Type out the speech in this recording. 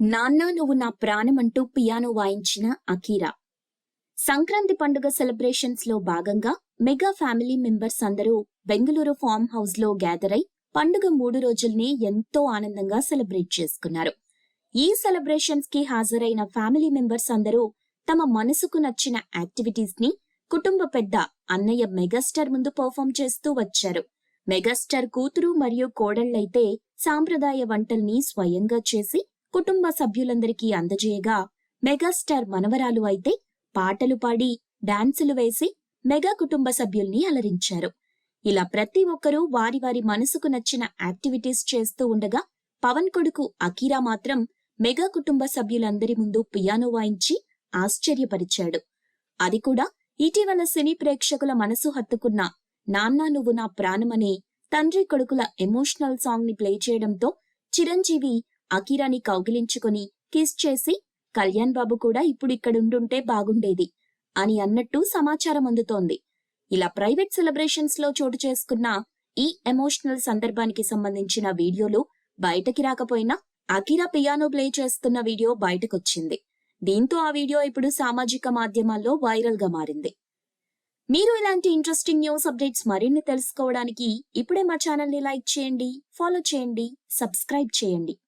నాన్న నువ్వు నా ప్రాణం అంటూ పియానో వాయించిన అకీరా సంక్రాంతి పండుగ సెలబ్రేషన్స్లో భాగంగా మెగా ఫ్యామిలీ మెంబర్స్ అందరూ బెంగళూరు ఫామ్ హౌస్లో గ్యాదర్ అయి పండుగ మూడు రోజుల్ని ఎంతో ఆనందంగా సెలబ్రేట్ చేసుకున్నారు. ఈ సెలబ్రేషన్స్కి హాజరైన ఫ్యామిలీ మెంబర్స్ అందరూ తమ మనసుకు నచ్చిన యాక్టివిటీస్ని కుటుంబ పెద్ద అన్నయ్య మెగాస్టార్ ముందు పర్ఫామ్ చేస్తూ వచ్చారు. మెగాస్టార్ కూతురు మరియు కోడళ్ళైతే సాంప్రదాయ వంటల్ని స్వయంగా చేసి కుటుంబ సభ్యులందరికీ అందజేయగా మెగాస్టార్ మనవరాలు అయితే పాటలు పాడి డాన్సులు వేసి మెగా కుటుంబ సభ్యుల్ని అలరించారు. ఇలా ప్రతి ఒక్కరూ వారి వారి మనసుకు నచ్చిన యాక్టివిటీస్ చేస్తూ ఉండగా పవన్ కొడుకు అకీరా మాత్రం మెగా కుటుంబ సభ్యులందరి ముందు పియానో వాయించి ఆశ్చర్యపరిచాడు. అది కూడా ఇటీవల సినీ ప్రేక్షకుల మనసు హత్తుకున్న నాన్న నువ్వు నా ప్రాణమనే తండ్రి కొడుకుల ఎమోషనల్ సాంగ్ని ప్లే చేయడంతో చిరంజీవి అకీరాని కౌగిలించుకొని కిస్ చేసి కళ్యాణ్ బాబు కూడా ఇప్పుడు ఇక్కడుండుంటే బాగుండేది అని అన్నట్టు సమాచారం అందుతోంది. ఇలా ప్రైవేట్ సెలబ్రేషన్స్లో చోటు చేసుకున్న ఈ ఎమోషనల్ సందర్భానికి సంబంధించిన వీడియోలు బయటకి రాకపోయినా అకిరా పియానో ప్లే చేస్తున్న వీడియో బయటకొచ్చింది. దీంతో ఆ వీడియో ఇప్పుడు సామాజిక మాధ్యమాల్లో వైరల్గా మారింది. మీరు ఇలాంటి ఇంట్రెస్టింగ్ న్యూస్ అప్డేట్స్ మరిన్ని తెలుసుకోవడానికి ఇప్పుడే మా ఛానల్ని లైక్ చేయండి ఫాలో చేయండి సబ్స్క్రైబ్ చేయండి.